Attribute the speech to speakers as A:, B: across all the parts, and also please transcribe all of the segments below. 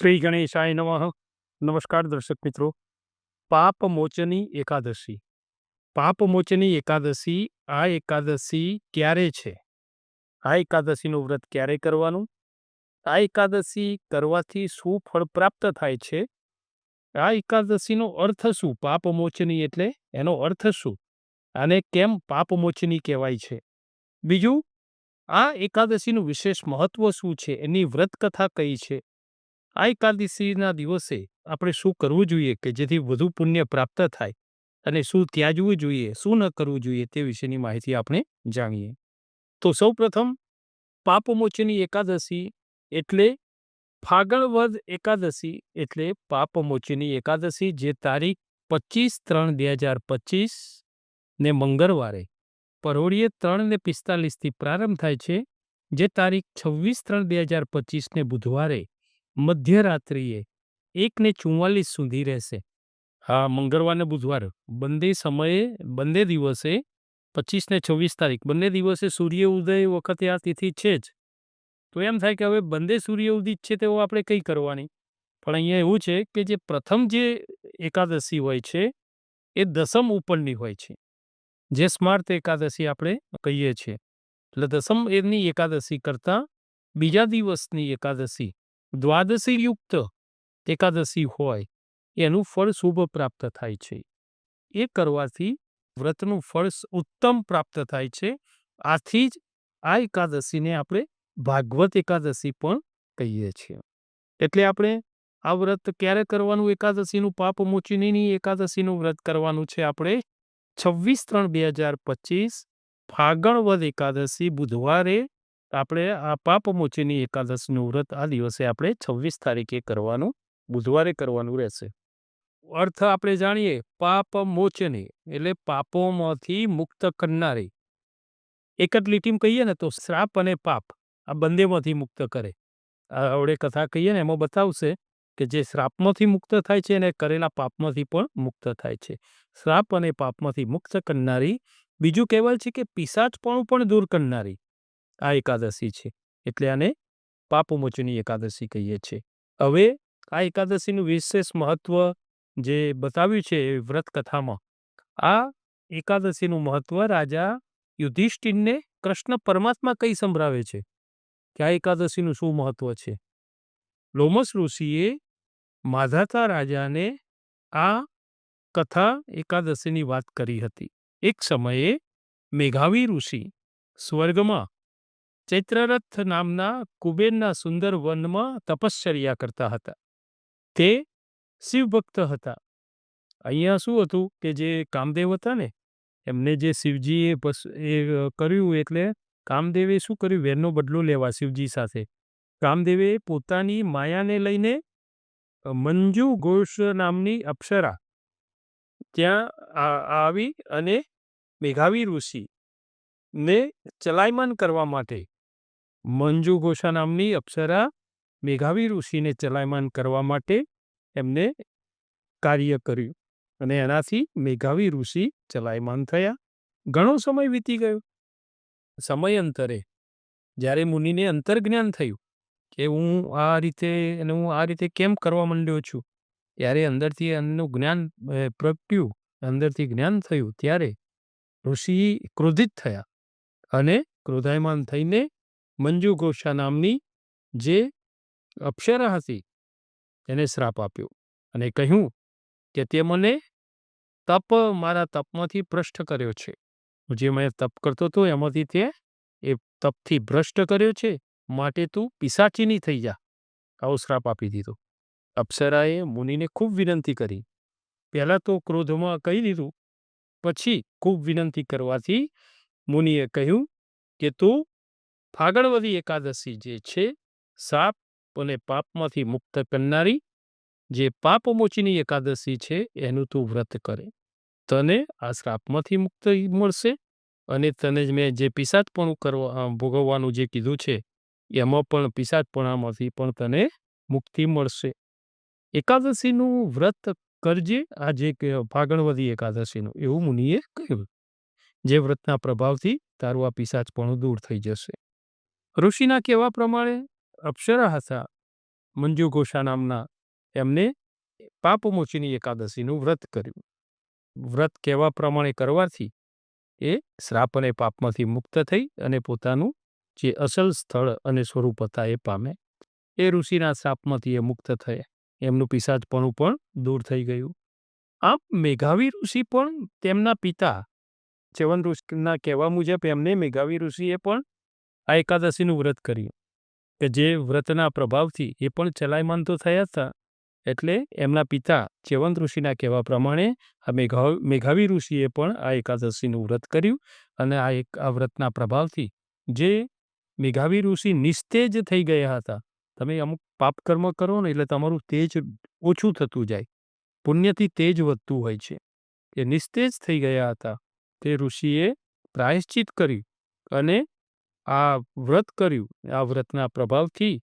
A: શ્રી ગણેશાય નમઃ. નમસ્કાર દર્શક મિત્રો. પાપમોચની એકાદશી. પાપમોચની એકાદશી આ એકાદશી ક્યારે છે? આ એકાદશીનું વ્રત ક્યારે કરવાનું? આ એકાદશી કરવાથી શું ફળ પ્રાપ્ત થાય છે? આ એકાદશીનો અર્થ શું? પાપમોચની એટલે એનો અર્થ શું? અને કેમ પાપમોચની કહેવાય છે? બીજું, આ એકાદશીનું વિશેષ મહત્વ શું છે? એની વ્રત કથા કઈ છે? આ એકાદશીના દિવસે આપણે શું કરવું જોઈએ કે જેથી વધુ પુણ્ય પ્રાપ્ત થાય અને શું ત્યાજવું જોઈએ, શું ન કરવું જોઈએ તે વિશેની માહિતી આપણે જાણીએ. તો સૌ પ્રથમ પાપમોચની એકાદશી એટલે ફાગણવદ એકાદશી એટલે પાપમોચની એકાદશી જે તારીખ પચીસ ત્રણ બે હજાર પચીસ ને મંગળવારે પરોળીએ ત્રણ ને પિસ્તાલીસથી પ્રારંભ થાય છે, જે તારીખ છવ્વીસ ત્રણ બે હજાર પચીસને બુધવારે મધ્યરાત્રિએ એકને ચુમ્માલીસ સુધી રહેશે. હા મંગળવાર ને બુધવાર. બંને સમયે, બંને દિવસે પચીસ ને છવ્વીસ તારીખ. બંને દિવસે સૂર્ય ઉદય વખતે આ તિથિ છે જ. તો એમ થાય કે હવે બંને સૂર્ય ઉદિત છે તેઓ આપણે કંઈ કરવાની? પણ અહીંયા એવું છે કે જે પ્રથમ જે એકાદશી હોય છે, એ દસમ ઉપરની હોય છે. જે સ્માર્ત એકાદશી આપણે કહીએ છીએ. એટલે દસમ એની એકાદશી કરતાં બીજા દિવસની એકાદશી દ્વાદશી યુક્ત એકાદશી હોય, એનું ફળ શુભ પ્રાપ્ત થાય છે. એ કરવાથી વ્રતનું ફળ ઉત્તમ પ્રાપ્ત થાય છે. આથી જ આ એકાદશીને આપણે ભાગવત એકાદશી પણ કહીએ છીએ. એટલે આપણે આ વ્રત ક્યારે કરવાનું? એકાદશીનું પાપ મોચીની એકાદશીનું વ્રત કરવાનું છે આપણે છવ્વીસ ત્રણ બે હજાર પચીસ ફાગણ વદ એકાદશી બુધવારે આપણે આ પાપમોચીની એકાદશીનું વ્રત આ દિવસે આપણે છવ્વીસ તારીખે કરવાનું, બુધવારે કરવાનું રહેશે. અર્થ આપણે જાણીએ પાપમોચની એટલે પાપોમાંથી મુક્ત કરનારી. એક જ લીટીમ કહીએ ને તો શ્રાપ અને પાપ, આ બંનેમાંથી મુક્ત કરે. આ આવડે કથા કહીએ ને એમાં બતાવશે કે જે શ્રાપમાંથી મુક્ત થાય છે અને કરેલા પાપમાંથી પણ મુક્ત થાય છે. શ્રાપ અને પાપમાંથી મુક્ત કરનારી, બીજું કહેવાય છે કે પિશાચપણું પણ દૂર કરનારી. આ એકાદશી છે. એટલે આને પાપમોચની એકાદશી કહીએ છીએ. હવે આ એકાદશીનું વિશેષ મહત્વ જે બતાવ્યું છે વ્રત કથામાં આ એકાદશીનું મહત્વ રાજા યુધિષ્ઠિરને કૃષ્ણ પરમાત્મા કઈ સંભળાવે છે? કે આ એકાદશીનું શું મહત્વ છે? લોમસ ઋષિએ માધાતા રાજાને આ કથા એકાદશીની વાત કરી હતી. એક સમયે મેઘાવી ઋષિ સ્વર્ગમાં ચૈત્રરથ નામના કુબેરના સુંદર વનમાં તપશ્ચર્યા કરતા હતા. તે શિવભક્ત હતા. અહીંયા શું હતું કે જે કામદેવ હતા ને, એમને જે શિવજીએ એ કર્યું એટલે કામદેવે શું કર્યું? વેરનો બદલો લેવા શિવજી સાથે. કામદેવે પોતાની માયાને લઈને મંજુ ઘોષ નામની અપ્સરા ત્યાં આવી અને મેઘાવી ઋષિ ને ચલાયમાન કરવા માટે મંજુ ઘોષા નામની અપ્સરા મેઘાવી ઋષિને ચલાયમાન કરવા માટે એમને કાર્ય કર્યું અને એનાથી મેઘાવી ઋષિ ચલાયમાન થયા. ઘણો સમય વીતી ગયો. સમયાંતરે જ્યારે મુનિને અંતર્જ્ઞાન થયું કે હું આ રીતે અને હું આ રીતે કેમ કરવા માંડ્યો છું, ત્યારે અંદરથી એમનું જ્ઞાન પ્રગટ્યું. અંદરથી જ્ઞાન થયું ત્યારે ઋષિ ક્રોધિત થયા અને ક્રોધાયમાન થઈને મંજુ ઘોષા નામની જે અપ્સરા હતી, એને શ્રાપ આપ્યો અને કહ્યું કે તે મને તપ મારા તપમાંથી ભ્રષ્ટ કર્યો છે. જે મેં તપ કરતો હતો એમાંથી તે એ તપથી ભ્રષ્ટ કર્યો છે, માટે તું પિશાચીની થઈ જા. આવો શ્રાપ આપી દીધો. અપ્સરાએ મુનિને ખૂબ વિનંતી કરી. પહેલાં તો ક્રોધમાં કહી દીધું, પછી ખૂબ વિનંતી કરવાથી મુનિએ કહ્યું કે તું ફાગણવદી એકાદશી જે છે, સાપ અને પાપમાંથી મુક્ત કરનારી જે પાપમોચીની એકાદશી છે, એનું તું વ્રત કરે. તને આ શ્રાપમાંથી મુક્તિ મળશે અને તને જ મેં જે પિસાદપણું કરવા ભોગવવાનું જે કીધું છે, એમાં પણ પિસાદપણામાંથી પણ તને મુક્તિ મળશે. એકાદશીનું વ્રત કરજે, આ જે ફાગણવદી એકાદશીનું, એવું મુનિએ કહ્યું. જે વ્રતના પ્રભાવથી તારું આ પિશાચપણું દૂર થઈ જશે. ઋષિના કહેવા પ્રમાણે અપ્સરા હતા મંજુ ઘોષા નામના એમને પાપમોચીની એકાદશીનું વ્રત કર્યું. વ્રત કહેવા પ્રમાણે કરવાથી એ શ્રાપ અને પાપમાંથી મુક્ત થઈ અને પોતાનું જે અસલ સ્થળ અને સ્વરૂપ હતા એ પામે, એ ઋષિના શ્રાપમાંથી એ મુક્ત થયા. એમનું પિશાચપણું પણ દૂર થઈ ગયું. આમ મેઘાવી ઋષિ પણ તેમના પિતા ચવન ઋષિના કહેવા મુજબ એમને મેઘાવી ઋષિએ પણ આ એકાદશીનું વ્રત કર્યું. કે જે વ્રતના પ્રભાવથી એ પણ ચલાયમાન તો થયા હતા એટલે એમના પિતા ચેવંત ઋષિના કહેવા પ્રમાણે આ મેઘા, મેઘાવી ઋષિએ પણ આ એકાદશીનું વ્રત કર્યું અને આ એક, આ વ્રતના પ્રભાવથી જે મેઘાવી ઋષિ નિસ્તેજ થઈ ગયા હતા. તમે અમુક પાપ કર્મ કરો ને એટલે તમારું તેજ ઓછું થતું જાય. પુણ્યથી તેજ વધતું હોય છે. એ નિસ્તેજ થઈ ગયા હતા. તે ઋષિએ પ્રાયશ્ચિત કર્યું અને આ વ્રત કર્યું, આ વ્રતના પ્રભાવથી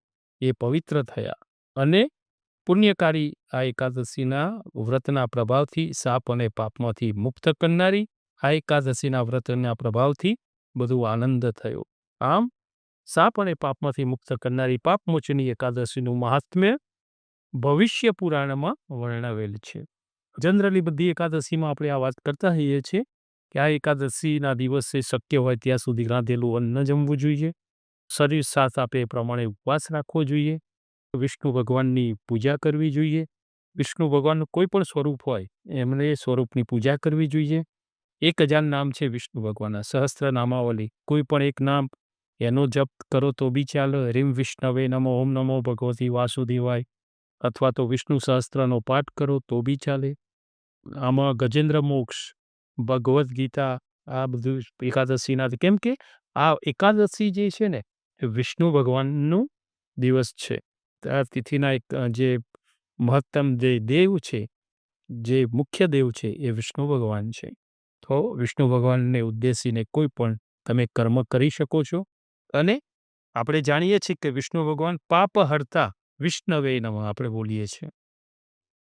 A: એ પવિત્ર થયા અને પુણ્યકારી આ એકાદશીના વ્રતના પ્રભાવથી સાપ અને પાપમાંથી મુક્ત કરનારી આ એકાદશીના વ્રતના પ્રભાવથી બધું આનંદ થયો. આમ, સાપ અને પાપમાંથી મુક્ત કરનારી પાપમોચની એકાદશીનું મહાત્મ્ય ભવિષ્ય પુરાણમાં વર્ણવેલ છે. જનરલી બધી એકાદશીમાં આપણે આ વાત કરતા હોઈએ છીએ કે આ એકાદશીના દિવસે શક્ય હોય ત્યાં સુધી રાંધેલું અન્ન જમવું જોઈએ. શરીર સાથ આપે એ પ્રમાણે ઉપવાસ રાખવો જોઈએ. વિષ્ણુ ભગવાનની પૂજા કરવી જોઈએ. વિષ્ણુ ભગવાનનું કોઈ પણ સ્વરૂપ હોય, એમને એ સ્વરૂપની પૂજા કરવી જોઈએ. એક હજાર નામ છે વિષ્ણુ ભગવાનના સહસ્ત્ર નામાવલી, કોઈ પણ એક નામ એનો જપ કરો તો બી ચાલો. રીમ વિષ્ણવે નમો, ઓમ નમો, ભગવતી વાસુદેવાય. અથવા તો વિષ્ણુ સહસ્ત્રનો પાઠ કરો તો બી ચાલે. આમાં ગજેન્દ્ર મોક્ષ ભગવદ્ ગીતા આ બધું એકાદશીના કેમ કે આ એકાદશી જે છે ને, એ વિષ્ણુ ભગવાનનું દિવસ છે. આ તિથિના એક જે મહત્તમ જે દેવ છે, જે મુખ્ય દેવ છે, એ વિષ્ણુ ભગવાન છે. તો વિષ્ણુ ભગવાનને ઉદ્દેશીને કોઈ પણ તમે કર્મ કરી શકો છો. અને આપણે જાણીએ છીએ કે વિષ્ણુ ભગવાન પાપ હરતા વિષ્ણવે નમ આપણે બોલીએ છીએ.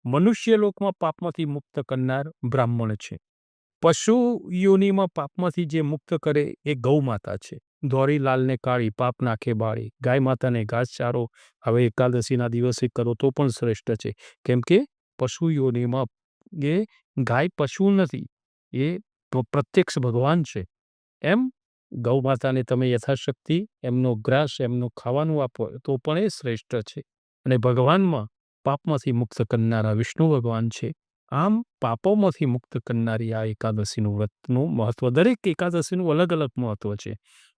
A: મનુષ્ય લોકમાં પાપમાંથી મુક્ત કરનાર બ્રાહ્મણ છે. પશુ યોનિમાં પાપમાંથી જે મુક્ત કરે એ ગૌ માતા છે. ધોરી લાલને કાળી પાપ નાખે, બાળી. ગાય માતાને ઘાસચારો હવે એકાદશીના દિવસે કરો તો પણ શ્રેષ્ઠ છે. કેમ કે પશુ યોનિમાં એ ગાય પશુ નથી, એ પ્રત્યક્ષ ભગવાન છે. એમ ગૌ માતાને તમે યથાશક્તિ, એમનો ગ્રાસ, એમનું ખાવાનું આપો તો પણ એ શ્રેષ્ઠ છે. અને ભગવાનમાં પાપમાંથી મુક્ત કરનારા વિષ્ણુ ભગવાન છે. આમ પાપોમાંથી મુક્ત કરનારી આ એકાદશીનું વ્રતનું મહત્વ, દરેક એકાદશીનું અલગ અલગ મહત્વ છે.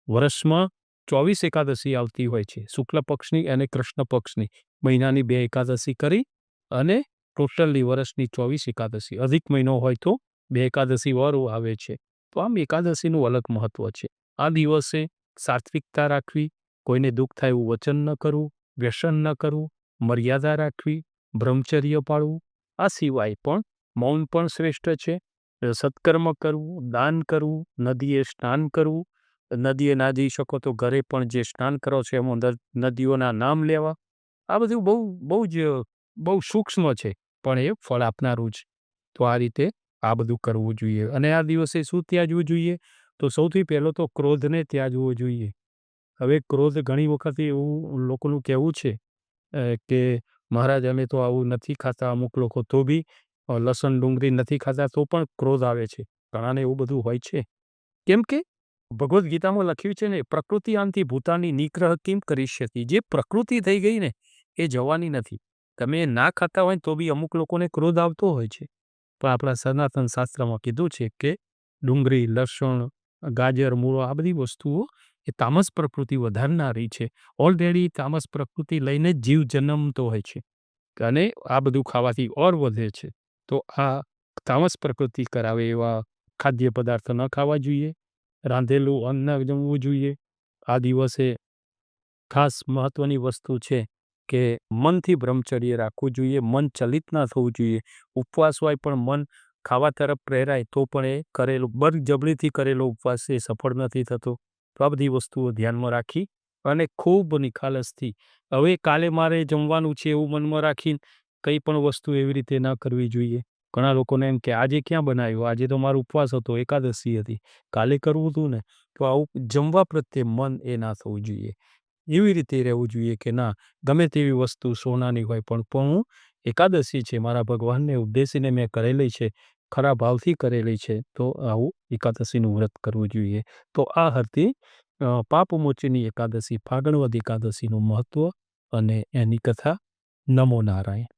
A: વર્ષમાં ચોવીસ એકાદશી આવતી હોય છે, શુક્લ પક્ષની અને કૃષ્ણ પક્ષની. મહિનાની બે એકાદશી કરી અને ટોટલી વર્ષની ચોવીસ એકાદશી. અધિક મહિનો હોય તો બે એકાદશી વર આવે છે. તો આમ એકાદશીનું અલગ મહત્વ છે. આ દિવસે સાત્વિકતા રાખવી, કોઈને દુઃખ થાય એવું વચન ન કરવું, વ્યસન ન કરવું, મર્યાદા રાખવી, બ્રહ્મચર્ય પાળવું આ સિવાય પણ મૌન પણ શ્રેષ્ઠ છે. સત્કર્મ કરવું, દાન કરવું, નદીએ સ્નાન કરવું, નદીએ ના જઈ શકો તો ઘરે પણ જે સ્નાન કરો છો એમાં નદીઓના નામ લેવા, આ બધું બહુ બહુ જ, બહુ સૂક્ષ્મ છે, પણ એ ફળ આપનારું છે તો આ રીતે આ બધું કરવું જોઈએ. અને આ દિવસે શું ત્યાજવું જોઈએ? તો સૌથી પહેલો તો ક્રોધને ત્યાજવો જોઈએ. હવે ક્રોધ ઘણી વખત એવું લોકોનું કહેવું છે કે મહારાજ, અમે તો આવું નથી ખાતા અમુક લોકો. તો બી લસણ ડુંગળી નથી ખાતા, તો પણ ક્રોધ આવે છે. ઘણાને એવું બધું હોય છે. કેમ કે, ભગવદ્ ગીતામાં લખ્યું છે ને, પ્રકૃતિ આમથી ભૂતાની નિગ્રહ કેમ કરી શકી? જે પ્રકૃતિ થઈ ગઈ ને, એ જવાની નથી. તમે ના ખાતા હોય તો બી અમુક લોકોને ક્રોધ આવતો હોય છે. પણ આપણા સનાતન શાસ્ત્રમાં કીધું છે કે, ડુંગળી, લસણ, ગાજર, મૂળો આ બધી વસ્તુઓ એ તામસ પ્રકૃતિ વધારનારી છે. ઓલરેડી તામસ પ્રકૃતિ લઈને જીવ જન્મતો હોય છે. અને આ બધું ખાવાથી ઓર વધે છે. તો આ તામસ પ્રકૃતિ કરાવે એવા ખાદ્ય પદાર્થ ન ખાવા જોઈએ. રાંધેલું અન્ન જમવું જોઈએ. આ દિવસે ખાસ મહત્વની વસ્તુ છે કે મનથી બ્રહ્મચર્ય રાખવું જોઈએ, મન ચલિત ના થવું જોઈએ. ઉપવાસ હોય પણ મન ખાવા તરફ પ્રેરાય તો પણ એ કરેલો, બરજબરીથી કરેલો ઉપવાસ એ સફળ નથી થતો. તો આ બધી વસ્તુઓ ધ્યાનમાં રાખી અને ખૂબ નિખાલસથી હવે કાલે મારે જમવાનું છે એવું મનમાં રાખીને કંઈ પણ વસ્તુ એવી રીતે ન કરવી જોઈએ. ઘણા લોકોને એમ કે, આજે ક્યાં બનાવ્યું? આજે તો મારો ઉપવાસ હતો, એકાદશી હતી. કાલે કરવું હતું ને? તો આવું જમવા પ્રત્યે મન એ ના થવું જોઈએ. એવી રીતે રહેવું જોઈએ કે ના, ગમે તેવી વસ્તુ સોનાની હોય પણ પણ હું એકાદશી છે, મારા ભગવાનને ઉદ્દેશીને મેં કરેલી છે ખરા ભાવથી કરેલી છે, તો આવું એકાદશીનું વ્રત કરવું જોઈએ. તો આ હતી પાપમોચીની એકાદશી ફાગણવદ એકાદશીનું મહત્વ અને એની કથા નમો નારાયણ.